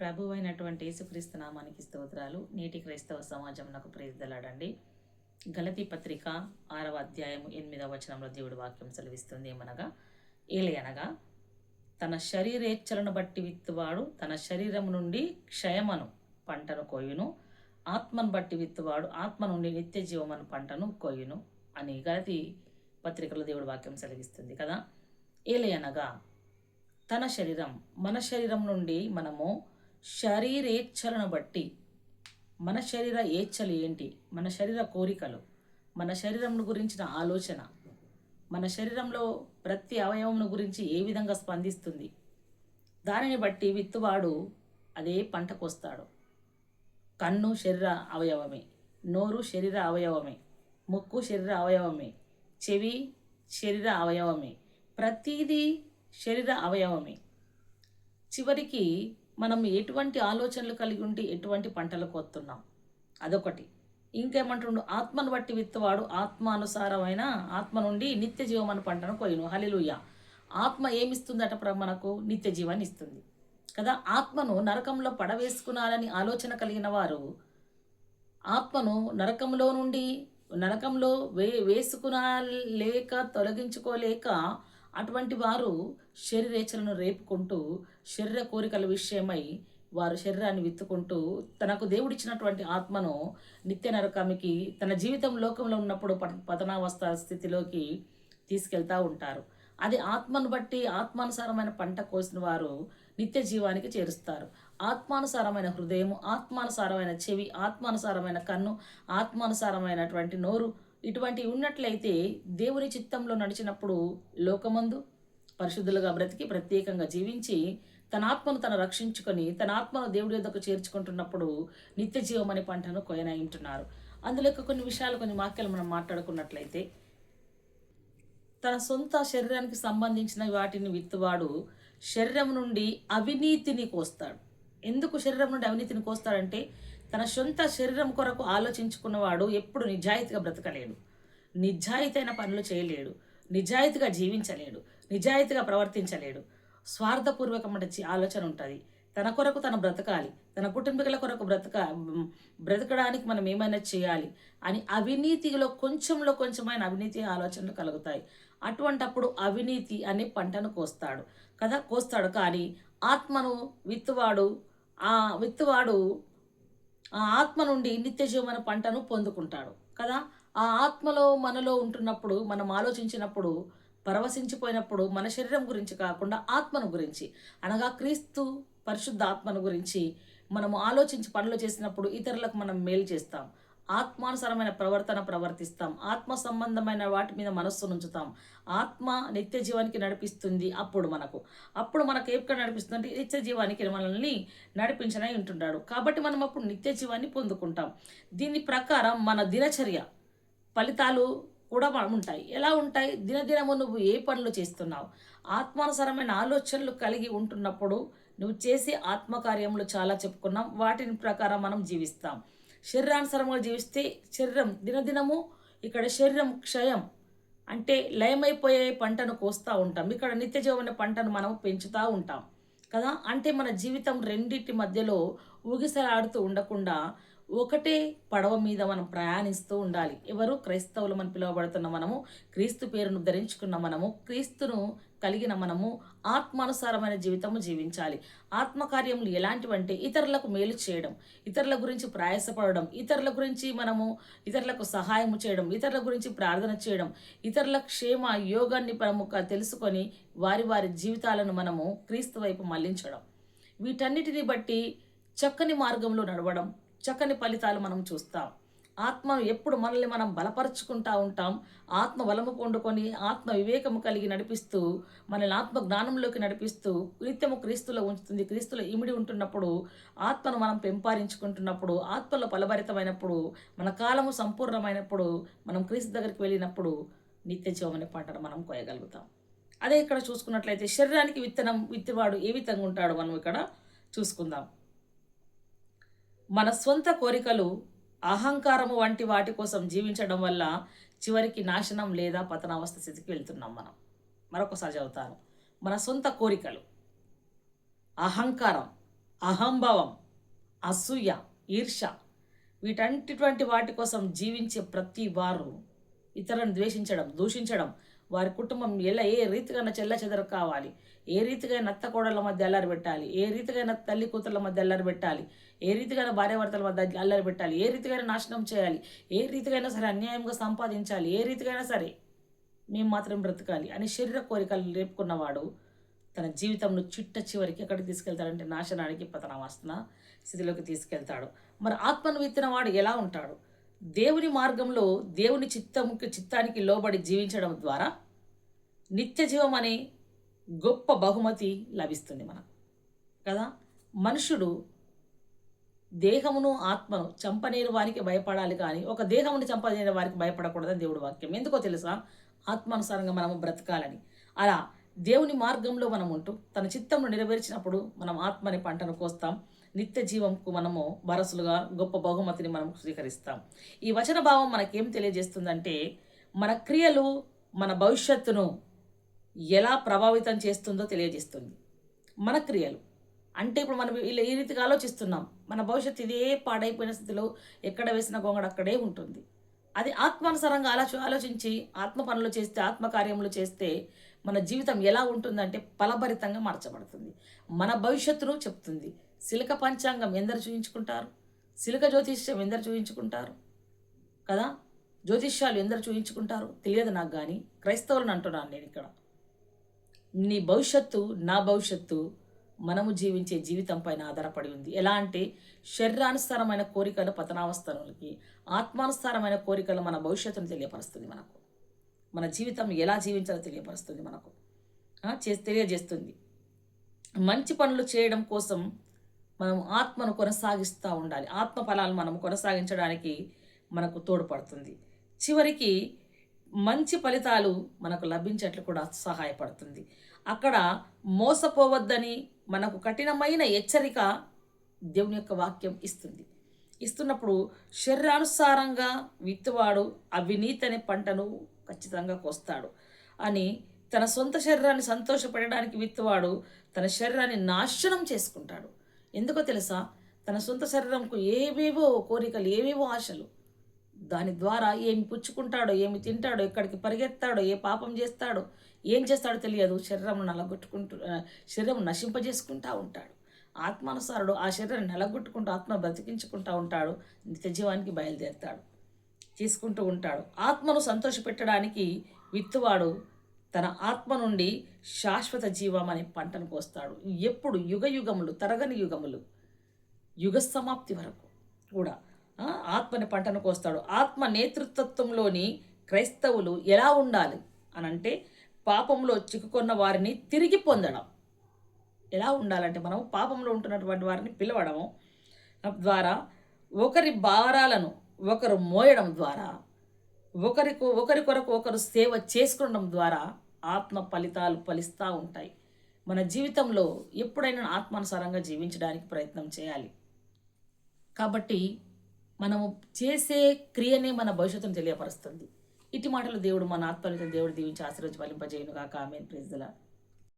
ప్రభు అయినటువంటి యేసుక్రీస్తు నామానికి స్తోత్రాలు. నేటి క్రైస్తవ సమాజం నాకు ప్రేరిదలాడండి గలతి పత్రిక ఆరవ అధ్యాయం ఎనిమిదవ వచనంలో దేవుడి వాక్యం సెలవిస్తుంది. ఏమనగా ఏలయనగా తన శరీరేచ్ఛలను బట్టి విత్తువాడు తన శరీరం నుండి క్షయమను పంటను కోయును ఆత్మను బట్టి విత్తువాడు ఆత్మ నుండి నిత్య జీవమను పంటను కోయును అని గలతి పత్రికలో దేవుడి వాక్యం సెలవిస్తుంది కదా. ఏలయనగా తన శరీరం మన శరీరం నుండి మనము శరీరేచ్ఛలను బట్టి. మన శరీర ఏచ్ఛలు ఏంటి? మన శరీర కోరికలు. మన శరీరం గురించిన ఆలోచన. మన శరీరంలో ప్రతి అవయవం గురించి ఏ విధంగా స్పందిస్తుంది? దానిని బట్టి విత్తువాడు అదే పంటకు వస్తాడు కన్ను శరీర అవయవమే. నోరు శరీర అవయవమే. ముక్కు శరీర అవయవమే. చెవి శరీర అవయవమే. ప్రతీది శరీర అవయవమే. చివరికి మనం ఎటువంటి ఆలోచనలు కలిగి ఉంటే ఎటువంటి పంటలకు వస్తున్నాం అదొకటి. ఇంకేమంటుండు? ఆత్మను బట్టి విత్తవాడు ఆత్మానుసారమైన ఆత్మ నుండి నిత్య జీవమని పంటను కోయను. హలిలుయ ఆత్మ ఏమిస్తుందట ప్ర మనకు? నిత్య జీవాన్ని ఇస్తుంది. కదా? ఆత్మను నరకంలో పడవేసుకున్నారని ఆలోచన కలిగిన వారు ఆత్మను నరకంలో నుండి నరకంలో వే వేసుకునలేక తొలగించుకోలేక అటువంటి వారు శరీరేచలను రేపుకుంటూ శరీర కోరికల విషయమై వారు శరీరాన్ని విత్తుకుంటూ తనకు దేవుడిచ్చినటువంటి ఆత్మను నిత్య నరకానికి తన జీవితం లోకంలో ఉన్నప్పుడు పతనావస్థ స్థితిలోకి తీసుకెళ్తూ ఉంటారు. అది ఆత్మను బట్టి ఆత్మానుసారమైన పంట కోసిన వారు నిత్య జీవానికి చేరుస్తారు. ఆత్మానుసారమైన హృదయం ఆత్మానుసారమైన చెవి ఆత్మానుసారమైన కన్ను ఆత్మానుసారమైనటువంటి నోరు ఇటువంటివి ఉన్నట్లయితే దేవుని చిత్తంలో నడిచినప్పుడు లోకమందు పరిశుద్ధులుగా బ్రతికి ప్రత్యేకంగా జీవించి తన ఆత్మను తను రక్షించుకొని తన ఆత్మను దేవుడి యొద్దకు చేర్చుకుంటున్నప్పుడు నిత్య జీవం అనే పంటను కొనయింటున్నారు అందులో కొన్ని విషయాలు కొన్ని వాక్యాలు మనం మాట్లాడుకున్నట్లయితే తన సొంత శరీరానికి సంబంధించిన వాటిని విత్తువాడు శరీరం నుండి అవినీతిని కోస్తాడు. ఎందుకు శరీరం నుండి అవినీతిని కోస్తాడంటే తన సొంత శరీరం కొరకు ఆలోచించుకున్నవాడు ఎప్పుడు నిజాయితీగా బ్రతకలేడు. నిజాయితీ పనులు చేయలేడు. నిజాయితీగా జీవించలేడు. నిజాయితీగా ప్రవర్తించలేడు. స్వార్థపూర్వకమైన ఆలోచన ఉంటుంది. తన కొరకు తను బ్రతకాలి. తన కుటుంబీకుల కొరకు బ్రతక బ్రతకడానికి మనం ఏమైనా చేయాలి అని అవినీతిలో కొంచెంలో కొంచెమైన అవినీతి ఆలోచనలు కలుగుతాయి. అటువంటప్పుడు అవినీతి అనే పంటను కోస్తాడు. కదా? కోస్తాడు కానీ ఆత్మను విత్తువాడు ఆ విత్తువాడు ఆ ఆత్మ నుండి నిత్య జీవన పంటను పొందుకుంటాడు. కదా? ఆ ఆత్మలో మనలో ఉంటున్నప్పుడు మనం ఆలోచించినప్పుడు పరవశించిపోయినప్పుడు మన శరీరం గురించి కాకుండా ఆత్మను గురించి అనగా క్రీస్తు పరిశుద్ధ ఆత్మను గురించి మనము ఆలోచించి పనులు చేసినప్పుడు ఇతరులకు మనం మేలు చేస్తాం. ఆత్మానుసారమైన ప్రవర్తన ప్రవర్తిస్తాం. ఆత్మ సంబంధమైన వాటి మీద మనస్సు ఉంచుతాం ఆత్మ నిత్య జీవానికి నడిపిస్తుంది అప్పుడు మనకు. అప్పుడు మనకు ఎక్కడ నడిపిస్తుంది నిత్య జీవానికి మనల్ని నడిపించనై ఉంటున్నాడు కాబట్టి మనం అప్పుడు నిత్య జీవాన్ని పొందుకుంటాం. దీని ప్రకారం మన దినచర్య ఫలితాలు కూడా ఉంటాయి. ఎలా ఉంటాయి? దినదినము నువ్వు ఏ పనులు చేస్తున్నావు? ఆత్మానుసారమైన ఆలోచనలు కలిగి ఉంటున్నప్పుడు నువ్వు చేసే ఆత్మకార్యములు చాలా చెప్పుకున్నాం. వాటిని ప్రకారం మనం జీవిస్తాం. శరీరానుసారంగా జీవిస్తే శరీరం దినదినము ఇక్కడ శరీరం క్షయం అంటే లయమైపోయే పంటను కోస్తూ ఉంటాం. ఇక్కడ నిత్య జీవన పంటను మనం పెంచుతూ ఉంటాం. కదా? అంటే మన జీవితం రెండింటి మధ్యలో ఊగిసలాడుతూ ఉండకుండా ఒకటే పడవ మీద మనం ప్రయాణిస్తూ ఉండాలి. ఎవరు? క్రైస్తవులు మనం పిలువబడుతున్న మనము క్రీస్తు పేరును ధరించుకున్న మనము క్రీస్తును కలిగిన మనము ఆత్మానుసారమైన జీవితము జీవించాలి. ఆత్మకార్యములు ఎలాంటివంటే ఇతరులకు మేలు చేయడం ఇతరుల గురించి ప్రయాసపడడం ఇతరుల గురించి మనము ఇతరులకు సహాయము చేయడం ఇతరుల గురించి ప్రార్థన చేయడం ఇతరుల క్షేమ యోగాన్ని ప్రముఖ తెలుసుకొని వారి వారి జీవితాలను మనము క్రీస్తు వైపు మళ్ళించడం. వీటన్నిటిని బట్టి చక్కని మార్గంలో నడవడం చక్కని ఫలితాలు మనం చూస్తాం. ఆత్మ ఎప్పుడు మనల్ని మనం బలపరుచుకుంటా ఉంటాం. ఆత్మ బలము పొందుకొని ఆత్మ వివేకము కలిగి నడిపిస్తూ మనల్ని ఆత్మ జ్ఞానంలోకి నడిపిస్తూ నిత్యము క్రీస్తులో ఉంచుతుంది. క్రీస్తులో ఇమిడి ఉంటున్నప్పుడు ఆత్మను మనం పెంపారించుకుంటున్నప్పుడు ఆత్మలో ఫలభరితమైనప్పుడు మన కాలము సంపూర్ణమైనప్పుడు మనం క్రీస్తు దగ్గరికి వెళ్ళినప్పుడు నిత్య జీవం పంటను మనం కోయగలుగుతాం అదే ఇక్కడ చూసుకున్నట్లయితే శరీరానికి విత్తనం విత్తివాడు ఏ విధంగా ఉంటాడు మనం ఇక్కడ చూసుకుందాం. మన సొంత కోరికలు అహంకారము వంటి వాటి కోసం జీవించడం వల్ల చివరికి నాశనం లేదా పతనావస్థ స్థితికి వెళ్తున్నాం మనం. మరొకసారి చదువుతాను. మన సొంత కోరికలు. అహంకారం అహంభావం అసూయ ఈర్ష వీటంటిటువంటి వాటి కోసం జీవించే ప్రతి వారు ఇతరులను ద్వేషించడం దూషించడం వారి కుటుంబం ఎలా ఏ రీతిగా చెల్ల చెదర కావాలి. ఏ రీతిగా నత్త కోడళ్ళ మధ్య అల్లరి పెట్టాలి. ఏ రీతిగా తల్లి కూతుర్ల మధ్య అల్లరి పెట్టాలి. ఏ రీతిగా భార్యాభర్తల మధ్య అల్లరి పెట్టాలి. ఏ రీతిగా నాశనం చేయాలి. ఏ రీతిగా సరే అన్యాయంగా సంపాదించాలి. ఏ రీతికైనా సరే మేము మాత్రం బ్రతకాలి అని శరీర కోరికలు రేపుకున్నవాడు తన జీవితంను చిట్ట చివరికి ఎక్కడికి తీసుకెళ్తాడంటే నాశనానికి పతనావస్థన స్థితిలోకి తీసుకెళ్తాడు. మరి ఆత్మను విత్తినవాడు ఎలా ఉంటాడు? దేవుని మార్గంలో దేవుని చిత్తముకి చిత్తానికి లోబడి జీవించడం ద్వారా నిత్య జీవం అనే గొప్ప బహుమతి లభిస్తుంది మనకు. కదా? మనుషుడు దేహమును ఆత్మను చంపనేరు వారికి భయపడాలి కానీ ఒక దేహమును చంపనేరు వారికి భయపడకూడదని దేవుడు వాక్యం. ఎందుకో తెలుసా? ఆత్మానుసారంగా మనము బ్రతకాలని. అలా దేవుని మార్గంలో మనం ఉంటూ తన చిత్తమును నెరవేర్చినప్పుడు మనం ఆత్మని పంటను కోస్తాం. నిత్య జీవంకు మనము వారసులుగా గొప్ప బహుమతిని మనం స్వీకరిస్తాం. ఈ వచన భావం మనకేం తెలియజేస్తుందంటే మన క్రియలు మన భవిష్యత్తును ఎలా ప్రభావితం చేస్తుందో తెలియజేస్తుంది. మన క్రియలు. అంటే ఇప్పుడు మనం ఇలా ఈ రీతిగా ఆలోచిస్తున్నాం. మన భవిష్యత్తు ఇదే పాడైపోయిన స్థితిలో ఎక్కడ వేసిన గొంగడ అక్కడే ఉంటుంది. అది ఆత్మానుసారంగా ఆలోచ ఆలోచించి ఆత్మ పనులు చేస్తే ఆత్మ కార్యములు చేస్తే మన జీవితం ఎలా ఉంటుందంటే ఫలభరితంగా మార్చబడుతుంది. మన భవిష్యత్తును చెప్తుంది. శిలక పంచాంగం ఎందరు చూయించుకుంటారు? శిలక జ్యోతిష్యం ఎందరు చూయించుకుంటారు? కదా? జ్యోతిష్యాలు ఎందరు చూయించుకుంటారు? తెలియదు నాకు కానీ క్రైస్తవులను అంటున్నాను నేను ఇక్కడ. నీ భవిష్యత్తు నా భవిష్యత్తు మనము జీవించే జీవితం పైన ఆధారపడి ఉంది. ఎలా అంటే శరీరానుసారమైన కోరికలు పతనావస్థలకి ఆత్మానుసారమైన కోరికలు మన భవిష్యత్తును తెలియపరుస్తుంది మనకు. మన జీవితం ఎలా జీవించాలో తెలియపరుస్తుంది మనకు. చే తెలియజేస్తుంది. మంచి పనులు చేయడం కోసం మనం ఆత్మను కొనసాగిస్తూ ఉండాలి. ఆత్మ ఫలాలు మనం కొనసాగించడానికి మనకు తోడ్పడుతుంది. చివరికి మంచి ఫలితాలు మనకు లభించేట్లు కూడా సహాయపడుతుంది. అక్కడ మోసపోవద్దని మనకు కఠినమైన హెచ్చరిక దేవుని యొక్క వాక్యం ఇస్తుంది. ఇస్తున్నప్పుడు శరీరానుసారంగా విత్తువాడు అవినీతి అనే పంటను ఖచ్చితంగా కోస్తాడు అని తన సొంత శరీరాన్ని సంతోషపెట్టడానికి విత్తువాడు తన శరీరాన్ని నాశనం చేసుకుంటాడు. ఎందుకో తెలుసా? తన సొంత శరీరంకు ఏవేవో కోరికలు ఏవేవో ఆశలు. దాని ద్వారా ఏమి పుచ్చుకుంటాడో ఏమి తింటాడో ఎక్కడికి పరిగెత్తాడో ఏ పాపం చేస్తాడో ఏం చేస్తాడో తెలియదు. శరీరం నలగొట్టుకుంటూ శరీరం నశింపజేసుకుంటా ఉంటాడు. ఆత్మానుసారుడు ఆ శరీరాన్ని నలగొట్టుకుంటూ ఆత్మ బ్రతికించుకుంటూ ఉంటాడు. నిత్య జీవానికి బయలుదేరుతాడు. తీసుకుంటూ ఉంటాడు. ఆత్మను సంతోషపెట్టడానికి విత్తువాడు తన ఆత్మ నుండి శాశ్వత జీవం అనే పంటను కోస్తాడు. ఎప్పుడు యుగ యుగములు తరగని యుగములు యుగ సమాప్తి వరకు కూడా ఆత్మని పంటను కోస్తాడు. ఆత్మ నేతృత్వంలోని క్రైస్తవులు ఎలా ఉండాలి అని అంటే పాపంలో చిక్కుకున్న వారిని తిరిగి పొందడం. ఎలా ఉండాలంటే మనం పాపంలో ఉంటున్నటువంటి వారిని పిలవడం ద్వారా ఒకరి భారాలను ఒకరు మోయడం ద్వారా ఒకరికి ఒకరి కొరకు ఒకరు సేవ చేసుకోవడం ద్వారా ఆత్మ ఫలితాలు ఫలిస్తూ ఉంటాయి. మన జీవితంలో ఎప్పుడైనా ఆత్మానుసారంగా జీవించడానికి ప్రయత్నం చేయాలి. కాబట్టి మనము చేసే క్రియనే మన భవిష్యత్తును తెలియపరుస్తుంది. ఇటు మాటలు దేవుడు మన ఆత్మలతో దేవుడు దీవించి ఆశీర్వదింపజేయును కాక ఆమె ప్రేజ్దలా